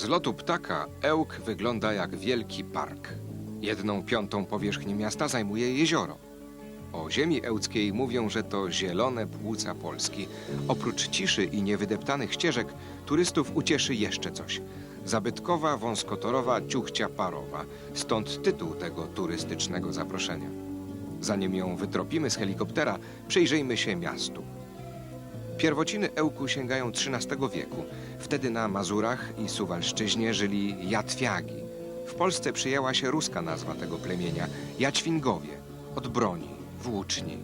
Z lotu ptaka Ełk wygląda jak wielki park. Jedną piątą powierzchni miasta zajmuje jezioro. O ziemi ełckiej mówią, że to zielone płuca Polski. Oprócz ciszy i niewydeptanych ścieżek, turystów ucieszy jeszcze coś. Zabytkowa, wąskotorowa ciuchcia parowa. Stąd tytuł tego turystycznego zaproszenia. Zanim ją wytropimy z helikoptera, przyjrzyjmy się miastu. Pierwociny Ełku sięgają XIII wieku. Wtedy na Mazurach i Suwalszczyźnie żyli Jatwiagi. W Polsce przyjęła się ruska nazwa tego plemienia Jaćwingowie, od broni, włóczni.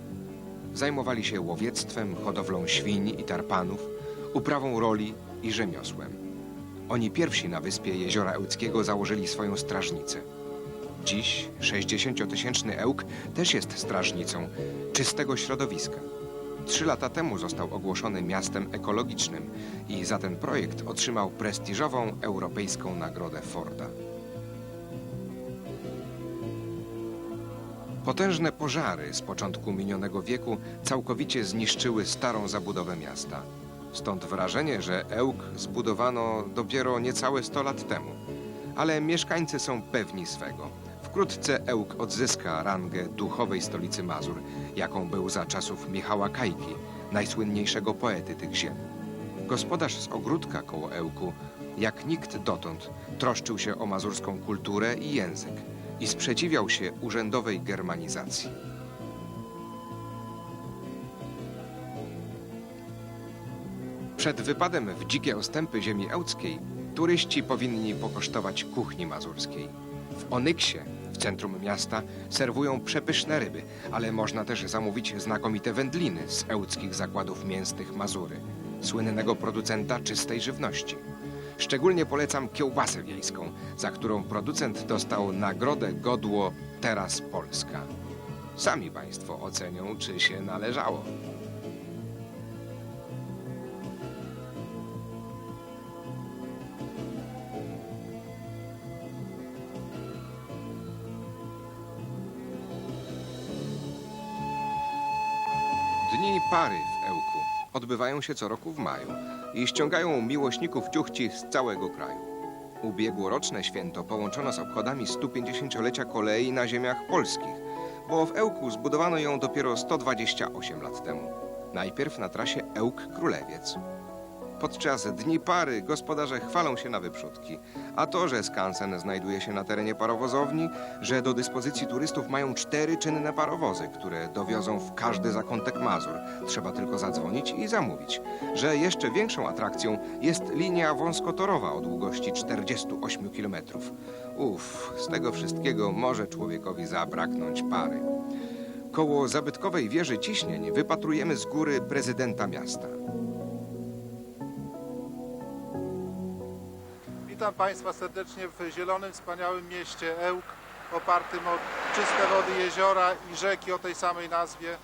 Zajmowali się łowiectwem, hodowlą świń i tarpanów, uprawą roli i rzemiosłem. Oni pierwsi na wyspie Jeziora Ełckiego założyli swoją strażnicę. Dziś 60-tysięczny Ełk też jest strażnicą czystego środowiska. Trzy lata temu został ogłoszony miastem ekologicznym i za ten projekt otrzymał prestiżową europejską nagrodę Forda. Potężne pożary z początku minionego wieku całkowicie zniszczyły starą zabudowę miasta. Stąd wrażenie, że Ełk zbudowano dopiero niecałe 100 lat temu. Ale mieszkańcy są pewni swego. Wkrótce Ełk odzyska rangę duchowej stolicy Mazur, jaką był za czasów Michała Kajki, najsłynniejszego poety tych ziem. Gospodarz z ogródka koło Ełku, jak nikt dotąd, troszczył się o mazurską kulturę i język i sprzeciwiał się urzędowej germanizacji. Przed wypadem w dzikie ostępy ziemi ełckiej turyści powinni pokosztować kuchni mazurskiej. W Onyksie, w centrum miasta, serwują przepyszne ryby, ale można też zamówić znakomite wędliny z ełckich zakładów mięsnych Mazury, słynnego producenta czystej żywności. Szczególnie polecam kiełbasę wiejską, za którą producent dostał nagrodę godło Teraz Polska. Sami Państwo ocenią, czy się należało. Dni pary w Ełku odbywają się co roku w maju i ściągają miłośników ciuchci z całego kraju. Ubiegłoroczne święto połączono z obchodami 150-lecia kolei na ziemiach polskich, bo w Ełku zbudowano ją dopiero 128 lat temu. Najpierw na trasie Ełk-Królewiec. Podczas dni pary gospodarze chwalą się na wyprzódki. A to, że skansen znajduje się na terenie parowozowni, że do dyspozycji turystów mają cztery czynne parowozy, które dowiozą w każdy zakątek Mazur. Trzeba tylko zadzwonić i zamówić. Że jeszcze większą atrakcją jest linia wąskotorowa o długości 48 km. Uff, z tego wszystkiego może człowiekowi zabraknąć pary. Koło zabytkowej wieży ciśnień wypatrujemy z góry prezydenta miasta. Witam Państwa serdecznie w zielonym, wspaniałym mieście Ełk, opartym o czyste wody jeziora i rzeki o tej samej nazwie.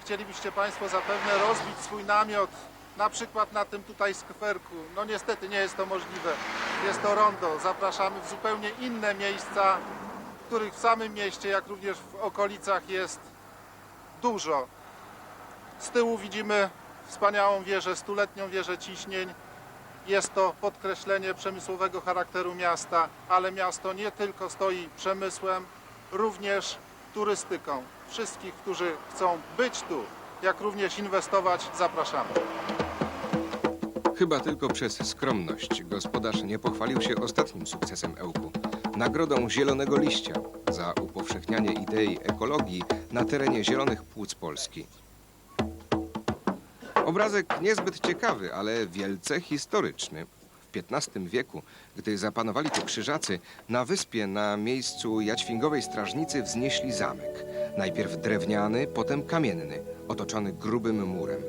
Chcielibyście Państwo zapewne rozbić swój namiot, na przykład na tym tutaj skwerku. No niestety nie jest to możliwe. Jest to rondo. Zapraszamy w zupełnie inne miejsca, których w samym mieście, jak również w okolicach jest dużo. Z tyłu widzimy wspaniałą wieżę, stuletnią wieżę ciśnień. Jest to podkreślenie przemysłowego charakteru miasta, ale miasto nie tylko stoi przemysłem, również turystyką. Wszystkich, którzy chcą być tu, jak również inwestować, zapraszamy. Chyba tylko przez skromność gospodarz nie pochwalił się ostatnim sukcesem Ełku. Nagrodą Zielonego Liścia za upowszechnianie idei ekologii na terenie zielonych płuc Polski. Obrazek niezbyt ciekawy, ale wielce historyczny. W XV wieku, gdy zapanowali tu krzyżacy, na wyspie na miejscu Jaćwingowej Strażnicy wznieśli zamek. Najpierw drewniany, potem kamienny, otoczony grubym murem.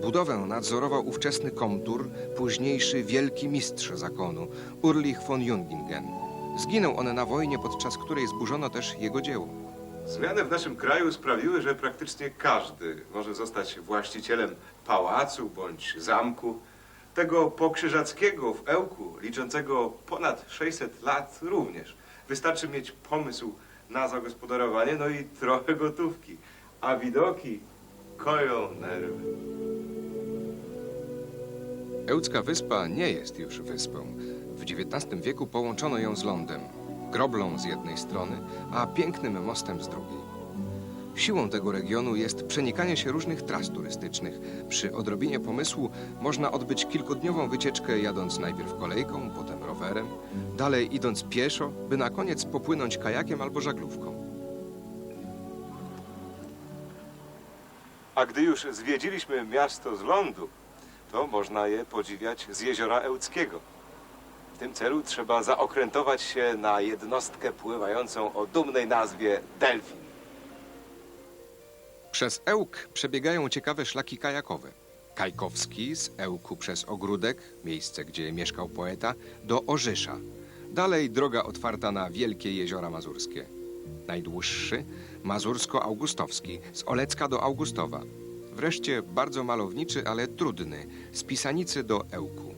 Budowę nadzorował ówczesny komtur, późniejszy wielki mistrz zakonu, Urlich von Jungingen. Zginął on na wojnie, podczas której zburzono też jego dzieło. Zmiany w naszym kraju sprawiły, że praktycznie każdy może zostać właścicielem pałacu bądź zamku. Tego pokrzyżackiego w Ełku, liczącego ponad 600 lat również. Wystarczy mieć pomysł na zagospodarowanie, no i trochę gotówki. A widoki koją nerwy. Ełcka Wyspa nie jest już wyspą. W XIX wieku połączono ją z lądem, groblą z jednej strony, a pięknym mostem z drugiej. Siłą tego regionu jest przenikanie się różnych tras turystycznych. Przy odrobinie pomysłu można odbyć kilkudniową wycieczkę jadąc najpierw kolejką, potem rowerem, dalej idąc pieszo, by na koniec popłynąć kajakiem albo żaglówką. A gdy już zwiedziliśmy miasto z lądu, to można je podziwiać z jeziora Ełckiego. W tym celu trzeba zaokrętować się na jednostkę pływającą o dumnej nazwie Delfin. Przez Ełk przebiegają ciekawe szlaki kajakowe. Kajkowski z Ełku przez Ogródek, miejsce gdzie mieszkał poeta, do Orzysza. Dalej droga otwarta na wielkie jeziora mazurskie. Najdłuższy Mazursko-Augustowski z Olecka do Augustowa. Wreszcie bardzo malowniczy, ale trudny z Pisanicy do Ełku.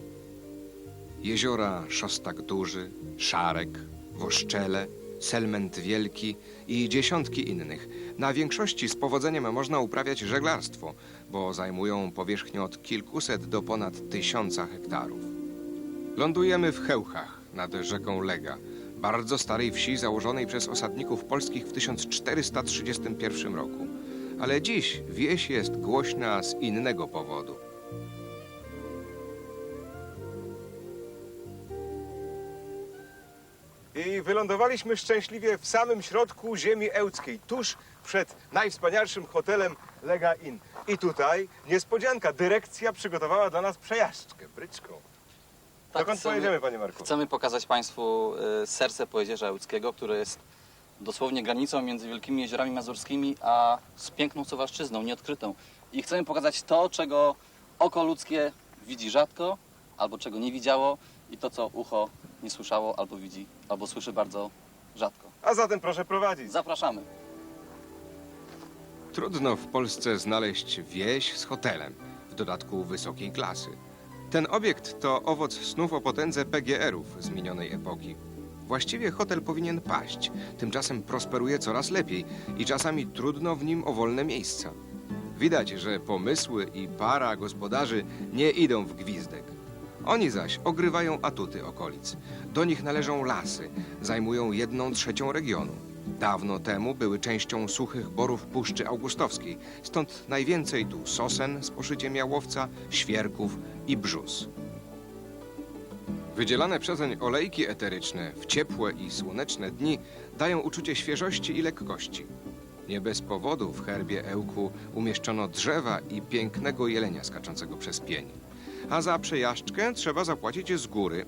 Jeziora Szostak Duży, Szarek, Woszczele, Selment Wielki i dziesiątki innych. Na większości z powodzeniem można uprawiać żeglarstwo, bo zajmują powierzchnię od kilkuset do ponad tysiąca hektarów. Lądujemy w Chełchach nad rzeką Lega, bardzo starej wsi założonej przez osadników polskich w 1431 roku. Ale dziś wieś jest głośna z innego powodu. I wylądowaliśmy szczęśliwie w samym środku ziemi ełckiej, tuż przed najwspanialszym hotelem Lega Inn. I tutaj niespodzianka, dyrekcja przygotowała dla nas przejażdżkę bryczką. Dokąd chcemy- pojedziemy, panie Marku? Chcemy pokazać Państwu y, serce Pojezierza Ełckiego, które jest dosłownie granicą między Wielkimi Jeziorami Mazurskimi, a z piękną Suwalszczyzną, nieodkrytą. I chcemy pokazać to, czego oko ludzkie widzi rzadko, albo czego nie widziało i to, co ucho nie słyszało, albo widzi, albo słyszy bardzo rzadko. A zatem proszę prowadzić. Zapraszamy. Trudno w Polsce znaleźć wieś z hotelem, w dodatku wysokiej klasy. Ten obiekt to owoc snów o potędze PGR-ów z minionej epoki. Właściwie hotel powinien paść, tymczasem prosperuje coraz lepiej i czasami trudno w nim o wolne miejsca. Widać, że pomysły i para gospodarzy nie idą w gwizdek. Oni zaś ogrywają atuty okolic. Do nich należą lasy, zajmują jedną trzecią regionu. Dawno temu były częścią suchych borów Puszczy Augustowskiej, stąd najwięcej tu sosen z poszyciem jałowca, świerków i brzus. Wydzielane przezeń olejki eteryczne w ciepłe i słoneczne dni dają uczucie świeżości i lekkości. Nie bez powodu w herbie Ełku umieszczono drzewa i pięknego jelenia skaczącego przez pień. A za przejażdżkę trzeba zapłacić z góry.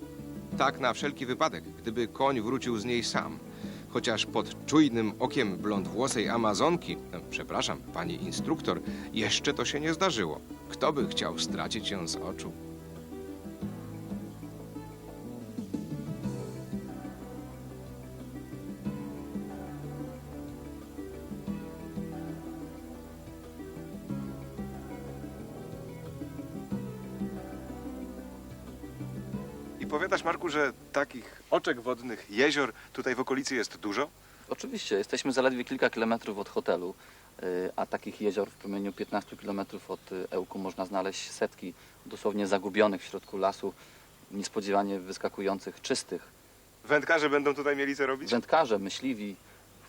Tak na wszelki wypadek, gdyby koń wrócił z niej sam. Chociaż pod czujnym okiem blondwłosej Amazonki, e, przepraszam, pani instruktor, jeszcze to się nie zdarzyło. Kto by chciał stracić ją z oczu? Powiadasz, Marku, że takich oczek wodnych, jezior tutaj w okolicy jest dużo? Oczywiście, jesteśmy zaledwie kilka kilometrów od hotelu, y, a takich jezior w promieniu 15 kilometrów od y, Ełku można znaleźć setki, dosłownie zagubionych w środku lasu, niespodziewanie wyskakujących, czystych. Wędkarze będą tutaj mieli co robić? Wędkarze, myśliwi,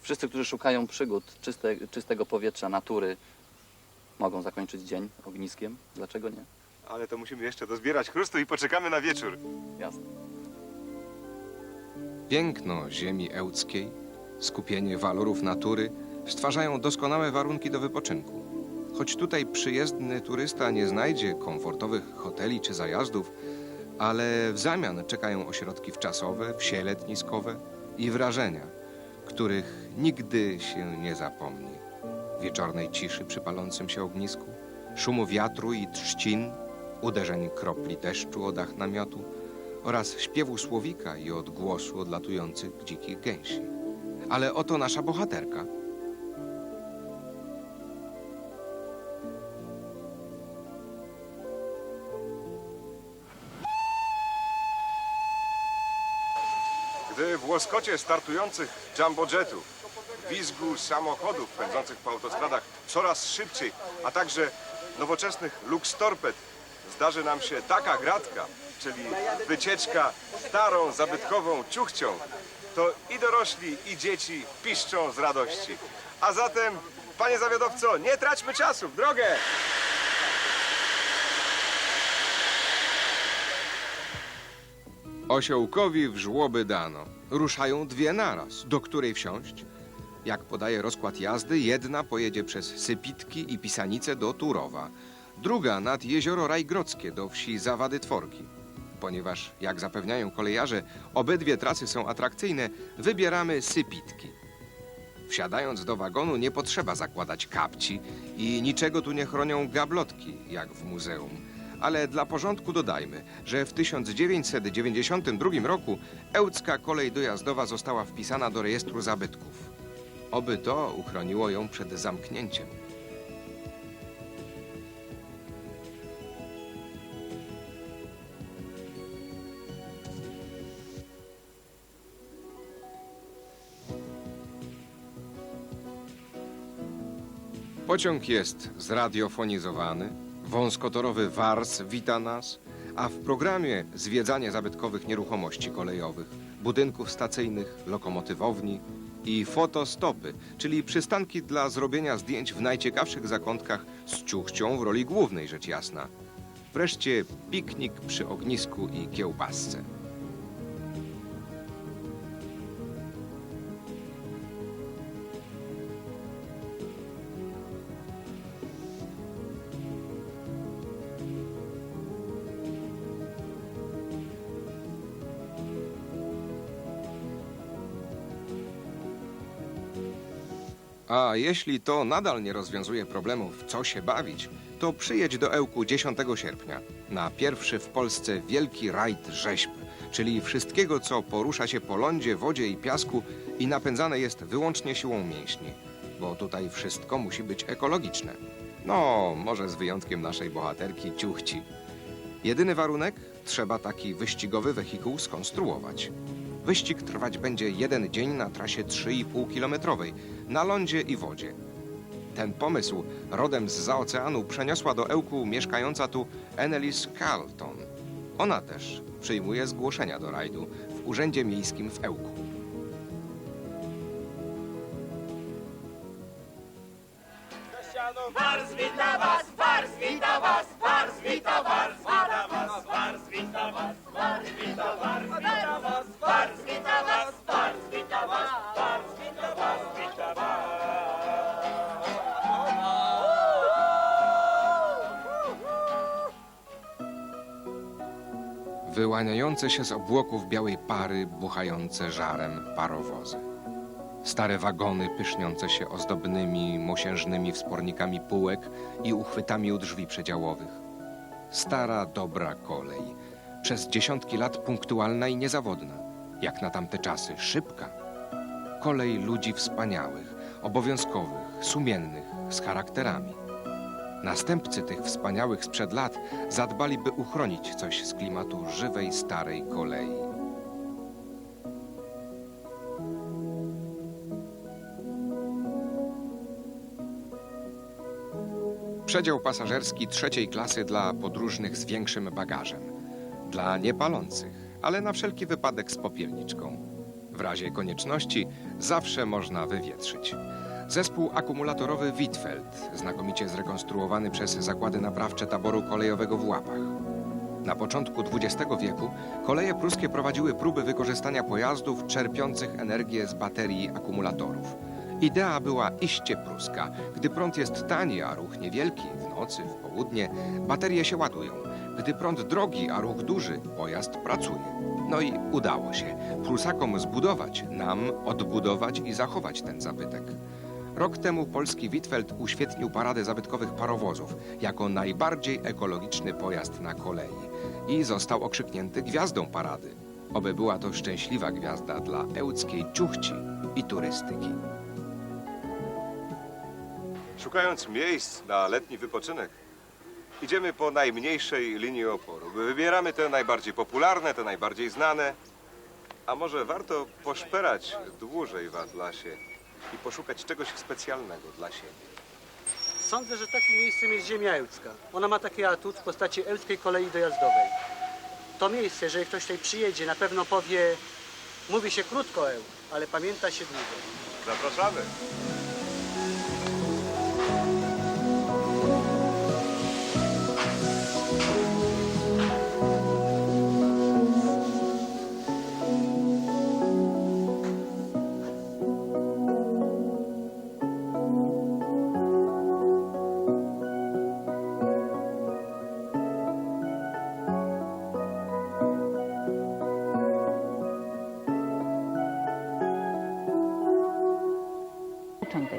wszyscy, którzy szukają przygód, czyste, czystego powietrza, natury, mogą zakończyć dzień ogniskiem. Dlaczego nie? Ale to musimy jeszcze dozbierać chrustu i poczekamy na wieczór. Jasne. Piękno ziemi ełckiej, skupienie walorów natury stwarzają doskonałe warunki do wypoczynku. Choć tutaj przyjezdny turysta nie znajdzie komfortowych hoteli czy zajazdów, ale w zamian czekają ośrodki wczasowe, wsie letniskowe i wrażenia, których nigdy się nie zapomni. Wieczornej ciszy przy palącym się ognisku, szumu wiatru i trzcin, uderzeń kropli deszczu o dach namiotu, oraz śpiewu słowika i odgłosu odlatujących dzikich gęsi. Ale oto nasza bohaterka. Gdy w łoskocie startujących jumbojetów, wizgu samochodów pędzących po autostradach coraz szybciej, a także nowoczesnych Lux Torped zdarzy nam się taka gratka, czyli wycieczka starą, zabytkową ciuchcią, to i dorośli, i dzieci piszczą z radości. A zatem, panie zawiadowco, nie traćmy czasu, w drogę! Osiołkowi w żłoby dano. Ruszają dwie naraz. Do której wsiąść? Jak podaje rozkład jazdy, jedna pojedzie przez Sypitki i Pisanice do Turowa, druga nad jezioro Rajgrodzkie do wsi Zawady Tworki. Ponieważ, jak zapewniają kolejarze, obydwie trasy są atrakcyjne, wybieramy Sypitki. Wsiadając do wagonu nie potrzeba zakładać kapci i niczego tu nie chronią gablotki, jak w muzeum. Ale dla porządku dodajmy, że w 1992 roku Ełcka kolej dojazdowa została wpisana do rejestru zabytków. Oby to uchroniło ją przed zamknięciem. Pociąg jest zradiofonizowany, wąskotorowy Wars wita nas, a w programie zwiedzanie zabytkowych nieruchomości kolejowych, budynków stacyjnych, lokomotywowni i fotostopy, czyli przystanki dla zrobienia zdjęć w najciekawszych zakątkach z ciuchcią w roli głównej, rzecz jasna. Wreszcie piknik przy ognisku i kiełbasce. A jeśli to nadal nie rozwiązuje problemów, co się bawić, to przyjedź do Ełku 10 sierpnia na pierwszy w Polsce wielki rajd rzeźb, czyli wszystkiego, co porusza się po lądzie, wodzie i piasku i napędzane jest wyłącznie siłą mięśni, bo tutaj wszystko musi być ekologiczne. No, może z wyjątkiem naszej bohaterki Ciuchci. Jedyny warunek? Trzeba taki wyścigowy wehikuł skonstruować. Wyścig trwać będzie jeden dzień na trasie 3,5-kilometrowej, na lądzie i wodzie. Ten pomysł rodem z oceanu przeniosła do Ełku mieszkająca tu Annelise Carlton. Ona też przyjmuje zgłoszenia do rajdu w Urzędzie Miejskim w Ełku. Wyłaniające się z obłoków białej pary, buchające żarem parowozy. Stare wagony pyszniące się ozdobnymi, mosiężnymi wspornikami półek i uchwytami u drzwi przedziałowych. Stara, dobra kolej. Przez dziesiątki lat punktualna i niezawodna. Jak na tamte czasy, szybka. Kolej ludzi wspaniałych, obowiązkowych, sumiennych, z charakterami. Następcy tych wspaniałych sprzed lat zadbali, by uchronić coś z klimatu żywej, starej kolei. Przedział pasażerski trzeciej klasy dla podróżnych z większym bagażem. Dla niepalących, ale na wszelki wypadek z popielniczką. W razie konieczności zawsze można wywietrzyć. Zespół akumulatorowy Wittfeld, znakomicie zrekonstruowany przez zakłady naprawcze taboru kolejowego w Łapach. Na początku XX wieku koleje pruskie prowadziły próby wykorzystania pojazdów czerpiących energię z baterii akumulatorów. Idea była iście pruska. Gdy prąd jest tani, a ruch niewielki, w nocy, w południe, baterie się ładują. Gdy prąd drogi, a ruch duży, pojazd pracuje. No i udało się Prusakom zbudować, nam odbudować i zachować ten zabytek. Rok temu polski Wittfeld uświetnił paradę zabytkowych parowozów jako najbardziej ekologiczny pojazd na kolei i został okrzyknięty gwiazdą parady. Oby była to szczęśliwa gwiazda dla ełckiej ciuchci i turystyki. Szukając miejsc na letni wypoczynek, idziemy po najmniejszej linii oporu. Wybieramy te najbardziej popularne, te najbardziej znane. A może warto poszperać dłużej w Atlasie i poszukać czegoś specjalnego dla siebie. Sądzę, że takim miejscem jest ziemia ełcka. Ona ma taki atut w postaci ełckiej kolei dojazdowej. To miejsce, jeżeli ktoś tutaj przyjedzie, na pewno powie, mówi się krótko eł, ale pamięta się długo. Zapraszamy.